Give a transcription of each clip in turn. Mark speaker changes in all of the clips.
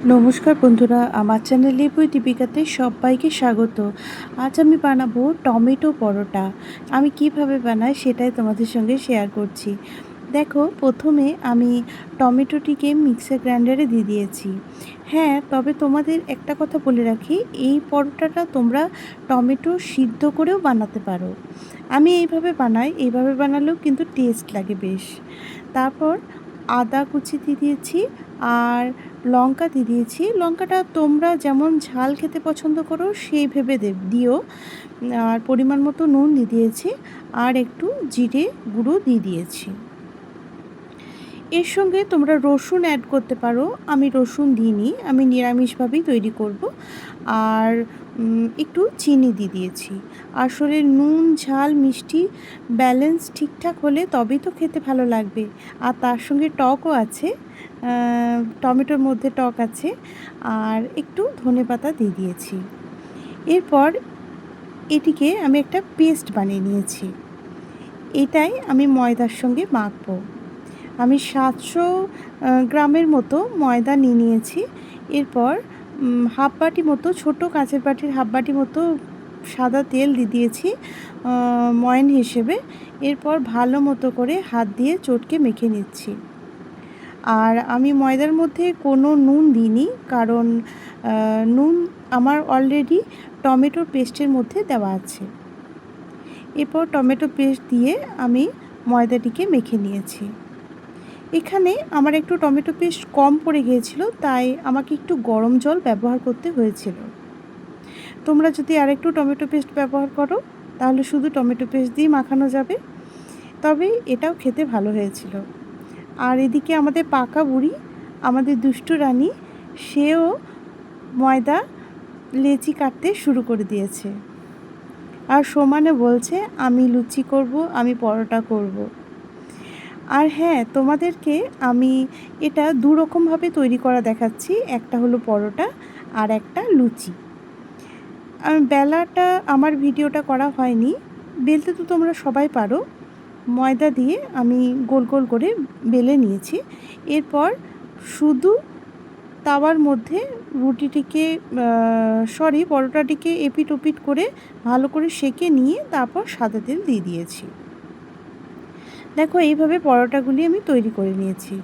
Speaker 1: নমস্কার বন্ধুরা, আমার চ্যানেল লেবুই দীপিকাতে সবাইকে স্বাগত। আজ আমি বানাবো টমেটো পরোটা। আমি কীভাবে বানাই সেটাই তোমাদের সঙ্গে শেয়ার করছি। দেখো, প্রথমে আমি টমেটোটিকে মিক্সার গ্রাইন্ডারে দিয়ে দিয়েছি। হ্যাঁ তবে তোমাদের একটা কথা বলে রাখি, এই পরোটাটা তোমরা টমেটো সিদ্ধ করেও বানাতে পারো। আমি এইভাবে বানাই, এইভাবে বানালেও কিন্তু টেস্ট লাগে বেশ। তারপর আদা কুচি দিয়ে দিয়েছি, আর লঙ্কা দিয়ে দিয়েছি। লঙ্কাটা তোমরা যেমন ঝাল খেতে পছন্দ করো, সেই ভেবে দিও। আর পরিমাণ মতো নুন দিয়ে দিয়েছি। আর একটু জিরে গুঁড়ো দিয়ে দিয়েছি। এর সঙ্গে তোমরা রসুন অ্যাড করতে পারো। আমি রসুন দিইনি, আমি নিরামিষভাবেই তৈরি করব। আর একটু চিনি দিয়ে দিয়েছি। আসলে নুন, ঝাল, মিষ্টি ব্যালেন্স ঠিকঠাক হলে তবেই তো খেতে ভালো লাগবে। আর তার সঙ্গে টকও আছে টমেটোর মধ্যে টক আছে। আর একটু ধনে পাতা দিয়ে দিয়েছি। এরপর এটিকে আমি একটা পেস্ট বানিয়ে নিয়েছি। এটাই আমি ময়দার সঙ্গে মাখবো। আমি সাতশো গ্রামের মতো ময়দা নিয়ে নিয়েছি। এরপর হাফ বাটি মতো, ছোটো কাঁচের বাটির হাফ বাটি মতো সাদা তেল দিয়ে দিয়েছি ময়ন হিসেবে। এরপর ভালো মতো করে হাত দিয়ে চটকে মেখে নিচ্ছি। আর আমি ময়দার মধ্যে কোনো নুন দিইনি, কারণ নুন আমার অলরেডি টমেটো পেস্টের মধ্যে দেওয়া আছে। এরপর টমেটো পেস্ট দিয়ে আমি ময়দাটিকে মেখে নিয়েছি। এখানে আমার একটু টমেটো পেস্ট কম পড়ে গিয়েছিল, তাই আমাকে একটু গরম জল ব্যবহার করতে হয়েছিল। তোমরা যদি আরেকটু টমেটো পেস্ট ব্যবহার করো, তাহলে শুধু টমেটো পেস্ট দিয়ে মাখানো যাবে। তবে এটাও খেতে ভালো হয়েছিল। আর এদিকে আমাদের পাকা বুড়ি, আমাদের দুষ্টু রানী, সেও ময়দা, লেচি কাটতে শুরু করে দিয়েছে। আর সমানে বলছে, আমি লুচি করব, আমি পরোটা করব। আর হ্যাঁ তোমাদেরকে আমি এটা দু রকমভাবে তৈরি করা দেখাচ্ছি। একটা হলো পরোটা আর একটা লুচি। বেলাটা আমার ভিডিওটা করা হয়নি। বেলতে তো তোমরা সবাই পারো। ময়দা দিয়ে আমি গোল গোল করে বেলে নিয়েছি। এরপর শুধু তাওয়ার মধ্যে রুটিটিকে সরি পরোটাটিকে এপিট ওপিট করে ভালো করে সেকে নিয়ে তারপর সাদা তেল দিয়ে দিয়েছি। দেখো, এইভাবে পরোটাগুলি আমি তৈরি করে নিয়েছি।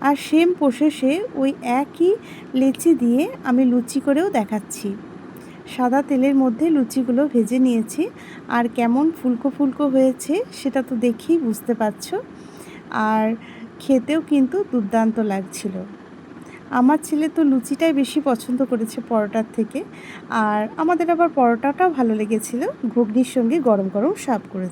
Speaker 1: আর সেম প্রসেসে ওই একই লেচি দিয়ে আমি লুচি করেও দেখাচ্ছি। সাদা তেলের মধ্যে লুচিগুলো ভেজে নিয়েছি। আর কেমন ফুলকো ফুলকো হয়েছে সেটা তো দেখেই বুঝতে পারছ। আর খেতেও কিন্তু দুর্দান্ত লাগছিল। আমার ছেলে তো লুচিটাই বেশি পছন্দ করেছে পরোটার থেকে। আর আমাদের আবার পরোটাটাও ভালো লেগেছিল। ঘুগনির সঙ্গে গরম গরম সাপ করেছে।